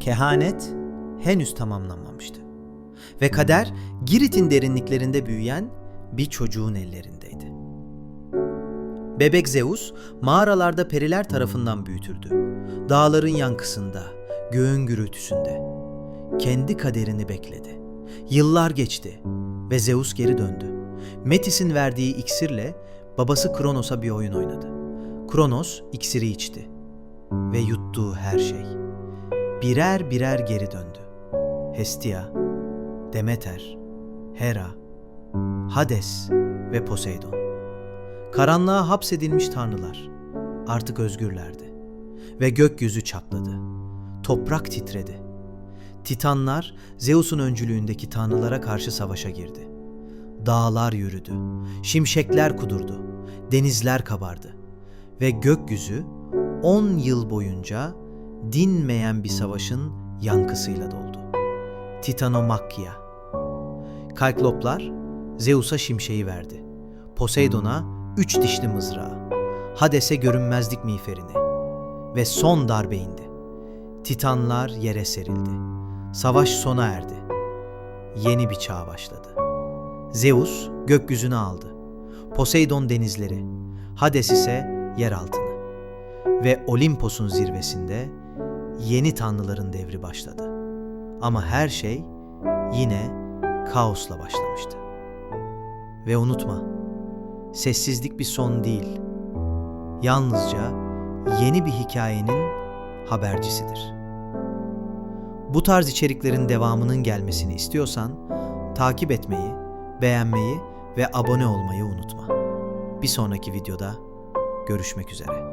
Kehanet henüz tamamlanmamıştı. Ve kader Girit'in derinliklerinde büyüyen bir çocuğun ellerindeydi. Bebek Zeus mağaralarda periler tarafından büyütüldü. Dağların yankısında, göğün gürültüsünde. Kendi kaderini bekledi. Yıllar geçti ve Zeus geri döndü. Metis'in verdiği iksirle babası Kronos'a bir oyun oynadı. Kronos iksiri içti ve yuttuğu her şey. Birer birer geri döndü. Hestia, Demeter, Hera, Hades ve Poseidon. Karanlığa hapsedilmiş tanrılar artık özgürlerdi ve gökyüzü çatladı. Toprak titredi. Titanlar Zeus'un öncülüğündeki tanrılara karşı savaşa girdi. Dağlar yürüdü, şimşekler kudurdu, denizler kabardı ve gökyüzü 10 yıl boyunca dinmeyen bir savaşın yankısıyla doldu. Titanomakya. Kalkloplar Zeus'a şimşeği verdi. Poseidon'a üç dişli mızrağı. Hades'e görünmezlik miğferini. Ve son darbe indi. Titanlar yere serildi. Savaş sona erdi. Yeni bir çağ başladı. Zeus gökyüzünü aldı. Poseidon denizleri, Hades ise yer altını. Ve Olimpos'un zirvesinde yeni tanrıların devri başladı. Ama her şey yine kaosla başlamıştı. Ve unutma, sessizlik bir son değil. Yalnızca yeni bir hikayenin habercisidir. Bu tarz içeriklerin devamının gelmesini istiyorsan takip etmeyi, beğenmeyi ve abone olmayı unutma. Bir sonraki videoda görüşmek üzere.